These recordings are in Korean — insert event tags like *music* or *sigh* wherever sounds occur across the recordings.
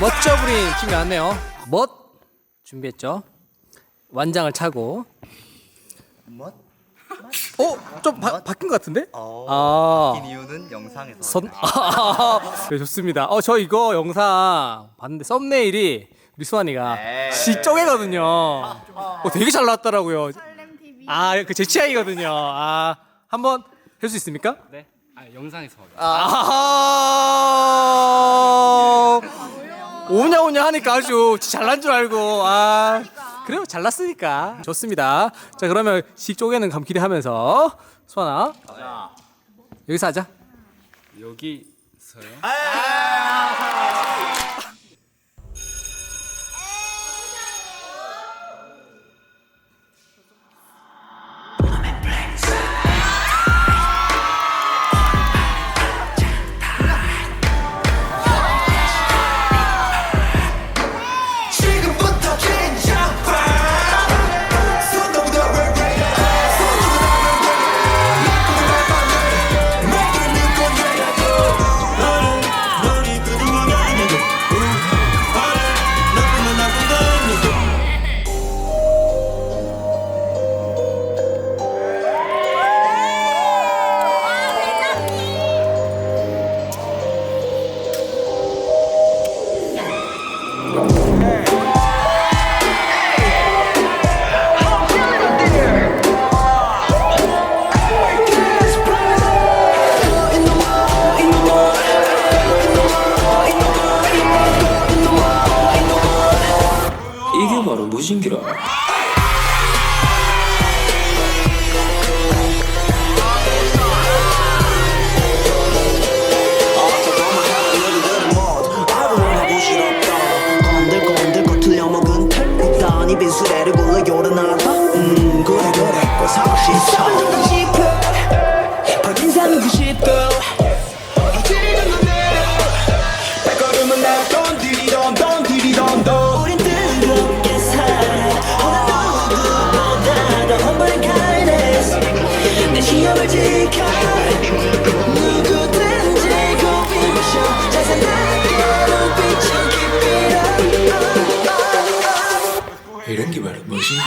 멋져 부린 팀이 왔네요. 멋 준비했죠. 완장을 차고. 멋? 어? 좀 바, 바뀐 것 같은데? 어. 아. 바뀐 이유는 영상에서 선, *laughs* 네, 좋습니다. 어, 저 이거 영상 봤는데 썸네일이 우리 수환이가 에이. 시쪽이거든요. 어, 되게 잘 나왔더라고요. 설렘 TV. 아, 그 제 취향이거든요. 아, 한번 할 수 있습니까? 네. 아 영상에서. 아하. 오냐 오냐 하니까 아주 잘난 줄 알고 아 그래요 잘났으니까 좋습니다. 자 그러면 식 쪼개는 감기리 하면서 수아나 여기서 하자. 여기서요. 지 신기라. 건들건들거 틀려먹은 털 일단 입에 수레를 굴러 요란하다 음 그래 그래 꼭 사고 싶 내 시험을 지켜 누구든지 고비 마셔. 자세하게 눈빛을 keep it up 이런 게 바로 무신기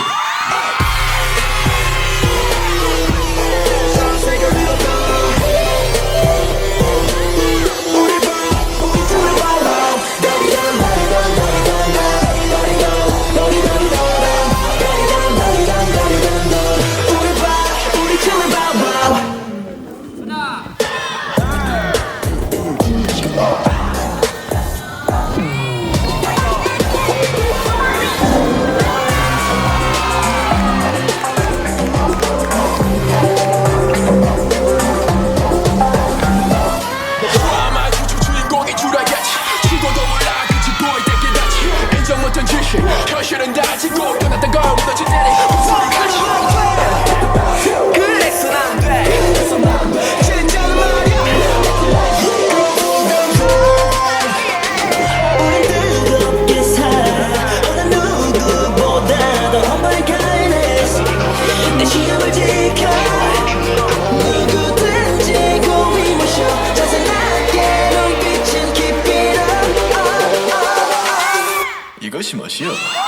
이것이 멋이요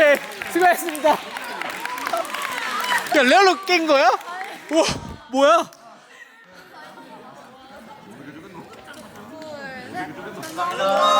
오케이 수고하셨습니다. 야 레알로 깬 거야? 우와 뭐야? 둘, 셋.